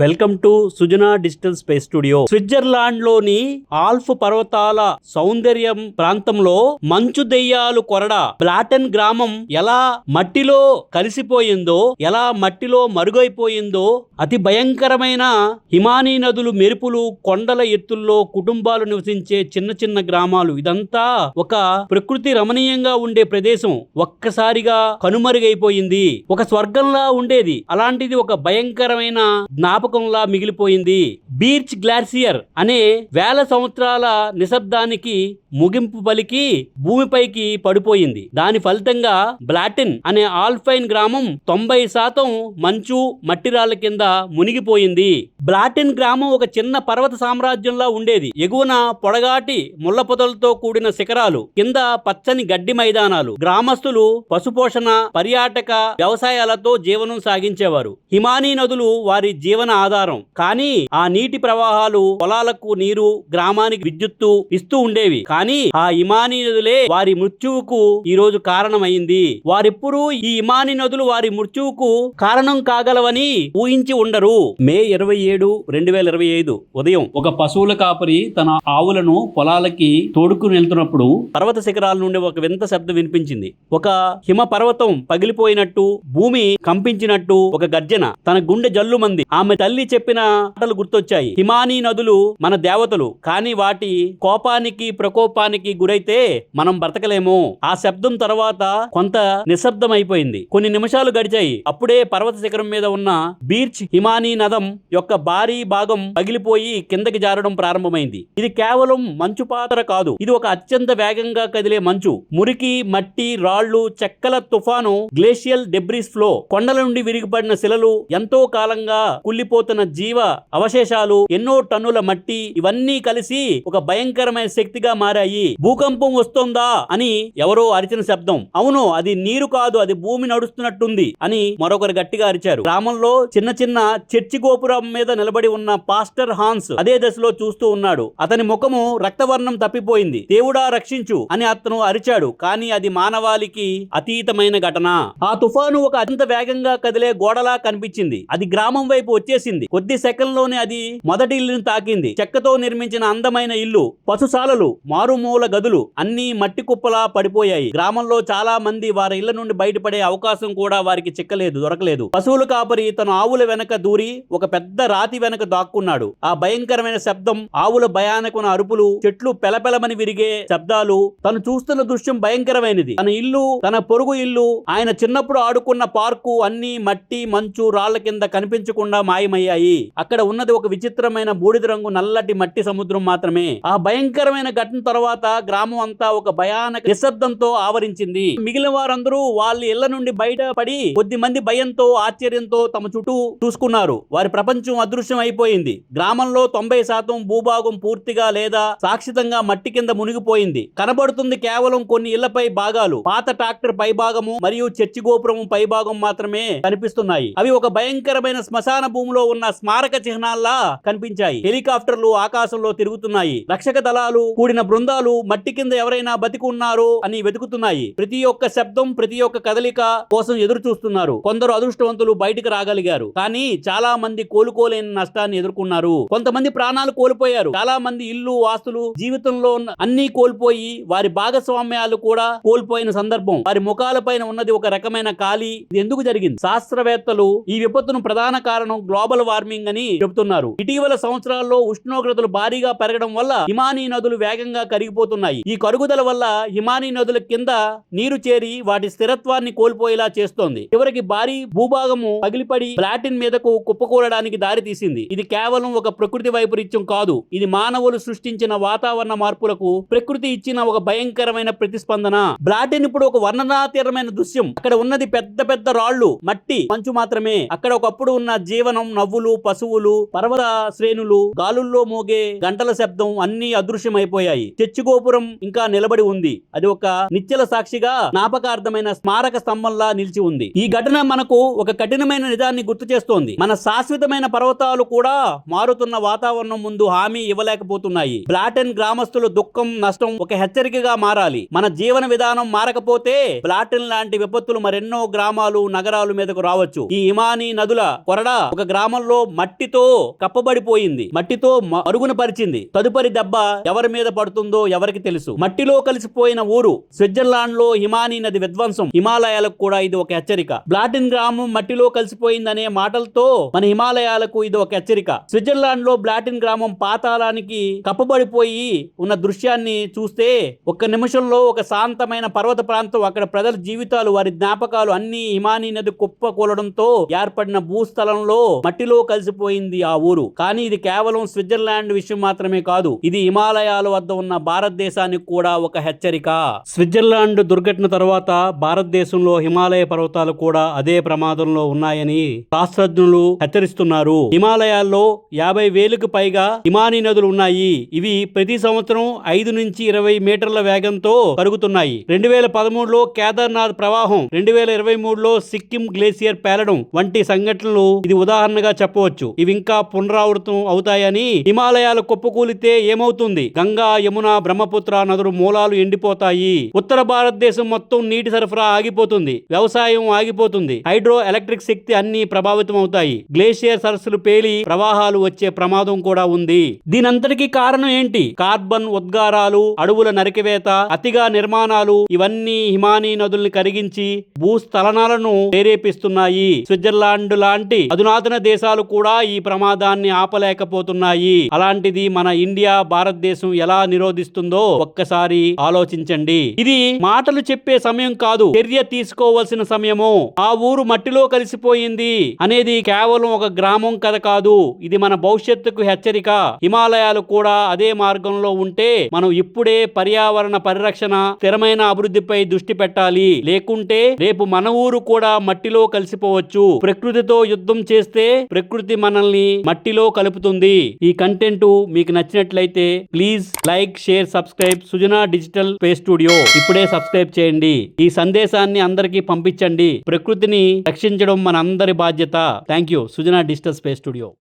Welcome to Sujana digital space studio. స్విట్జర్లాండ్లోని Alp పర్వతాల సౌందర్యం ప్రాంతంలో మంచు దెయ్యాలు కొరడ బ్లాటన్ గ్రామం ఎలా మట్టిలో కలిసిపోయిందో ఎలా మట్టిలో మరుగైపోయిందో అతి భయంకరమైన హిమానీ నదులు మెరుపులు కొండల ఎత్తుల్లో కుటుంబాలు నివసించే చిన్న చిన్న గ్రామాలు. ఇదంతా ఒక ప్రకృతి రమణీయంగా ఉండే ప్రదేశం. ఒక్కసారిగా కనుమరుగైపోయింది. ఒక స్వర్గంలా ఉండేది. అలాంటిది ఒక భయంకరమైన జ్ఞాపకంలా మిగిలిపోయింది. బీర్చ్ గ్లాసియర్ అనే వేల సంవత్సరాల నిశ్శబ్దానికి ముగింపు పలికి భూమిపైకి పడిపోయింది. దాని ఫలితంగా బ్లాటిన్ అనే ఆల్ఫైన్ గ్రామం తొంభై శాతం మంచు మట్టిరాళ్ళ కింద మునిగిపోయింది. బ్లాటిన్ గ్రామం ఒక చిన్న పర్వత సామ్రాజ్యంలా ఉండేది. ఎగువన పొడగాటి ముళ్ళ పొదలతో కూడిన శిఖరాలు కింద పచ్చని గడ్డి మైదానాలు. గ్రామస్తులు పశుపోషణ పర్యాటక వ్యవసాయాలతో జీవనం సాగించేవారు. హిమానీ నదులు వారి జీవన ఆధారం. కానీ ఆ నీటి ప్రవాహాలు పొలాలకు నీరు గ్రామానికి విద్యుత్తు ఇస్తూ ఉండేవి. కానీ ఆ ఇమాని నదులే వారి మృత్యువుకు ఈ రోజు కారణమైంది. వారిప్పుడు ఈ ఇమాని నదులు వారి మృత్యువుకు కారణం కాగలవని ఊహించి ఉండరు. మే ఇరవై ఏడు రెండు వేల ఇరవై ఐదు ఉదయం ఒక పశువుల కాపరి తన ఆవులను పొలాలకి తోడుకుని వెళ్తున్నప్పుడు పర్వత శిఖరాల నుండి ఒక వింత శబ్దం వినిపించింది. ఒక హిమ పర్వతం పగిలిపోయినట్టు భూమి కంపించినట్టు ఒక గర్జన. తన గుండె జల్లుమంది. ఆమె తల్లి చెప్పిన మాటలు గుర్తొచ్చాయి. హిమానీ నదులు మన దేవతలు కానీ వాటి కోపానికి ప్రకోపానికి గురైతే మనం బ్రతకలేము. ఆ శబ్దం తర్వాత కొంత నిశ్శబ్దం అయిపోయింది కొన్ని నిమిషాలు గడిచాయి. అప్పుడే పర్వత శిఖరం మీద ఉన్న బీర్చ్ హిమానీ నదం యొక్క భారీ భాగం పగిలిపోయి కిందకి జారడం ప్రారంభమైంది. ఇది కేవలం మంచు పాతర కాదు. ఇది ఒక అత్యంత వేగంగా కదిలే మంచు. మురికి మట్టి రాళ్ళు చెక్కల తుఫాను గ్లేషియల్ డెబ్రిస్ ఫ్లో కొండల నుండి విరిగిపడిన శిలలు ఎంతో కాలంగా కుళ్ళిపోతున్న జీవ అవశేషాలు ఎన్నో టన్నుల మట్టి ఇవన్నీ కలిసి ఒక భయంకరమైన శక్తిగా మారాయి. భూకంపం వస్తోందా అని ఎవరో అరిచిన శబ్దం. అవును అది నీరు కాదు అది భూమి నడుస్తున్నట్టుంది అని మరొకరు గట్టిగా అరిచారు. గ్రామంలో చిన్న చిన్న చర్చి గోపురం మీద నిలబడి ఉన్న పాస్టర్ హాన్స్ అదే దశలో చూస్తూ ఉన్నాడు. అతని ముఖము రక్తవర్ణం తప్పిపోయింది. దేవుడా రక్షించు అని అతను అరిచాడు. కానీ అది మానవాళికి అతీతమైన ఘటన. ఆ తుఫాను ఒక అత్యంత వేగంగా కదిలే గోడలా కనిపించింది. అది గ్రామం వైపు వచ్చే వచ్చేసింది కొద్ది సెకండ్లోనే అది మొదటి ఇల్లును తాకింది. చెక్కతో నిర్మించిన అందమైన ఇల్లు పశుశాలలు మారుమూల గదులు అన్ని మట్టి కుప్పలా పడిపోయాయి. గ్రామంలో చాలా మంది వారి ఇళ్ళ నుండి బయటపడే అవకాశం కూడా వారికి చిక్కలేదు దొరకలేదు. పశువుల కాపరి తన ఆవుల వెనక దూరి ఒక పెద్ద రాతి వెనక దాక్కున్నాడు. ఆ భయంకరమైన శబ్దం ఆవుల భయానకున అరుపులు చెట్లు పెలపెలమని విరిగే శబ్దాలు తను చూస్తున్న దృశ్యం భయంకరమైనది. తన ఇల్లు తన పొరుగు ఇల్లు ఆయన చిన్నప్పుడు ఆడుకున్న పార్కు అన్ని మట్టి మంచు రాళ్ళ కింద కనిపించకుండా మాయమయ్యాయి అక్కడ ఉన్నది ఒక విచిత్రమైన బూడిద రంగు నల్లటి మట్టి సముద్రం మాత్రమే. ఆ భయంకరమైన ఘటన తర్వాత గ్రామం అంతా ఒక భయానక నిశ్శబ్దంతో ఆవరించింది. మిగిలిన వారందరూ వాళ్ళ ఇళ్ళ నుండి బయటపడి కొద్ది మంది భయంతో ఆశ్చర్యంతో తమ చుట్టూ చూసుకున్నారు. వారి ప్రపంచం అదృశ్యం అయిపోయింది. గ్రామంలో తొంభై శాతం భూభాగం పూర్తిగా లేదా సాక్షితంగా మట్టి కింద మునిగిపోయింది. కనబడుతుంది కేవలం కొన్ని ఇళ్ళపై భాగాలు. పాత ట్రాక్టర్ పై భాగము మరియు చర్చి గోపురం పై భాగం మాత్రమే కనిపిస్తున్నాయి. అవి ఒక భయంకరమైన శ్మశాన భూమిలో ఉన్న స్మారక చిహ్నాల్లా కనిపించాయి. హెలికాప్టర్లు ఆకాశంలో తిరుగుతున్నాయి. రక్షక దళాలు కూడిన బృందాలు మట్టి కింద ఎవరైనా బతికి ఉన్నారు అని వెతుకుతున్నాయి. ప్రతి ఒక్క శబ్దం ప్రతి ఒక్క కదలిక కోసం ఎదురు చూస్తున్నారు కొందరు అదృష్టవంతులు బయటికి రాగలిగారు. కానీ చాలా మంది కోలుకోలేని నష్టాన్ని ఎదుర్కొన్నారు. కొంతమంది ప్రాణాలు కోల్పోయారు. చాలా మంది ఇల్లు ఆస్తులు జీవితంలో ఉన్న అన్ని కోల్పోయి వారి భాగస్వామ్యాలు కూడా కోల్పోయిన సందర్భం. వారి ముఖాలపైన ఉన్నది ఒక రకమైన ఖాళీ. ఇది ఎందుకు జరిగింది? శాస్త్రవేత్తలు ఈ విపత్తును ప్రధాన కారణం గ్లోబల్ వార్మింగ్ అని చెబుతున్నారు. ఇటీవల సంవత్సరాల్లో ఉష్ణోగ్రతలు భారీగా పెరగడం వల్ల హిమానీ నదులు వేగంగా కరిగిపోతున్నాయి. ఈ కరుగుదల వల్ల హిమానీ నదుల కింద నీరు చేరి వాటి స్థిరత్వాన్ని కోల్పోయేలా చేస్తోంది. చివరికి భారీ భూభాగము పగిలిపడి ప్లాటిన్ మీదకు కుప్పకూలడానికి దారి తీసింది ఇది కేవలం ఒక ప్రకృతి వైపరీత్యం కాదు. ఇది మానవులు సృష్టించిన వాతావరణ మార్పులకు ప్రకృతి ఇచ్చిన ఒక భయంకరమైన ప్రతిస్పందన. బ్లాటిన్ ఇప్పుడు ఒక వర్ణనాతీరమైన దృశ్యం. అక్కడ ఉన్నది పెద్ద పెద్ద రాళ్ళు మట్టి మంచు మాత్రమే. అక్కడ ఒకప్పుడు ఉన్న జీవనం నవ్వులు పశువులు పర్వత శ్రేణులు గాలుల్లో మోగే గంటల శబ్దం అన్ని అదృశ్యమైపోయాయి. చర్చి గోపురం ఇంకా నిలబడి ఉంది. అది ఒక నిత్యల సాక్షిగా జ్ఞాపకార్థమైన స్మారక స్తంభంలా నిలిచి ఉంది. ఈ ఘటన మనకు ఒక కఠినమైన నిజాన్ని గుర్తు చేస్తోంది. మన శాశ్వతమైన పర్వతాలు కూడా మారుతున్న వాతావరణం ముందు హామీ ఇవ్వలేకపోతున్నాయి. బ్లాటెన్ గ్రామస్తుల దుఃఖం నష్టం ఒక హెచ్చరికగా మారాలి. మన జీవన విధానం మారకపోతే బ్లాటెన్ లాంటి విపత్తులు మరెన్నో గ్రామాలు నగరాలు మీదకు రావచ్చు. ఈ హిమానీ నదుల కొరడా ఒక గ్రామ గ్రామంలో మట్టితో కప్పబడిపోయింది. మట్టితో మరుగున పరిచింది. తదుపరి దెబ్బ ఎవరి మీద పడుతుందో ఎవరికి తెలుసు. మట్టిలో కలిసిపోయిన ఊరు స్విట్జర్లాండ్లో హిమానీ నది విధ్వంసం. హిమాలయాలకు కూడా ఇది ఒక హెచ్చరిక. బ్లాటిన్ గ్రామం మట్టిలో కలిసిపోయిందనే మాటలతో మన హిమాలయాలకు ఇది ఒక హెచ్చరిక. స్విట్జర్లాండ్లో బ్లాటిన్ గ్రామం పాతాళానికి కప్పబడిపోయి ఉన్న దృశ్యాన్ని చూస్తే ఒక్క నిమిషంలో ఒక శాంతమైన పర్వత ప్రాంతం అక్కడ ప్రజల జీవితాలు వారి జ్ఞాపకాలు అన్ని హిమానీ నది కుప్ప కూలడంతో ఏర్పడిన భూస్థలంలో మట్టిలో కలిసిపోయింది ఆ ఊరు. కానీ ఇది కేవలం స్విట్జర్లాండ్ విషయం మాత్రమే కాదు ఇది హిమాలయాల వద్ద ఉన్న భారతదేశానికి కూడా ఒక హెచ్చరిక. స్విట్జర్లాండ్ దుర్ఘటన తర్వాత భారతదేశంలో హిమాలయ పర్వతాలు కూడా అదే ప్రమాదంలో ఉన్నాయని శాస్త్రజ్ఞులు హెచ్చరిస్తున్నారు. హిమాలయాల్లో యాభై వేలకు పైగా హిమానీ నదులు ఉన్నాయి. ఇవి ప్రతి సంవత్సరం ఐదు నుంచి ఇరవై మీటర్ల వేగంతో కరుగుతున్నాయి. రెండు వేల పదమూడులో కేదార్నాథ్ ప్రవాహం రెండు వేల ఇరవై మూడులో సిక్కిం గ్లేసియర్ పేలడం వంటి సంఘటనలు ఇది ఉదాహరణ ఉదాహరణగా చెప్పవచ్చు. ఇవి ఇంకా పునరావృతం అవుతాయని హిమాలయాలు కుప్పకూలితే ఏమవుతుంది? గంగా యమున బ్రహ్మపుత్ర నదులు మూలాలు ఎండిపోతాయి. ఉత్తర భారతదేశం మొత్తం నీటి సరఫరా ఆగిపోతుంది. వ్యవసాయం ఆగిపోతుంది. హైడ్రో ఎలక్ట్రిక్ శక్తి అన్ని ప్రభావితం అవుతాయి. గ్లేషియర్ సరస్సులు పేలి ప్రవాహాలు వచ్చే ప్రమాదం కూడా ఉంది. దీనంతటికీ కారణం ఏంటి? కార్బన్ ఉద్గారాలు అడవుల నరికివేత అతిగా నిర్మాణాలు ఇవన్నీ హిమానీ నదుల్ని కరిగించి భూస్థలనాలను ప్రేరేపిస్తున్నాయి. స్విట్జర్లాండ్ లాంటి అధునాతన దేశాలు కూడా ఈ ప్రమాదాన్ని ఆపలేకపోతున్నాయి. అలాంటిది మన ఇండియా భారతదేశం ఎలా నిరోధిస్తుందో ఒక్కసారి ఆలోచించండి. ఇది మాటలు చెప్పే సమయం కాదు చర్య తీసుకోవలసిన సమయము. ఆ ఊరు మట్టిలో కలిసిపోయింది అనేది కేవలం ఒక గ్రామం కథ కాదు. ఇది మన భవిష్యత్తుకు హెచ్చరిక. హిమాలయాలు కూడా అదే మార్గంలో ఉంటే మనం ఇప్పుడే పర్యావరణ పరిరక్షణ స్థిరమైన అభివృద్ధిపై దృష్టి పెట్టాలి. లేకుంటే రేపు మన ఊరు కూడా మట్టిలో కలిసిపోవచ్చు. ప్రకృతితో యుద్ధం చేస్తే ప్రకృతి మనల్ని మట్టిలో కలుపుతుంది. ఈ కంటెంట్ మీకు నచ్చినట్లయితే please like share subscribe Sujana digital pay studio ఇప్పుడే సబ్స్క్రైబ్ చేయండి. ఈ సందేశాన్ని అందరికీ పంపించండి. ప్రకృతిని రక్షించడం మన అందరి బాధ్యత. Thank you Sujana digital space studio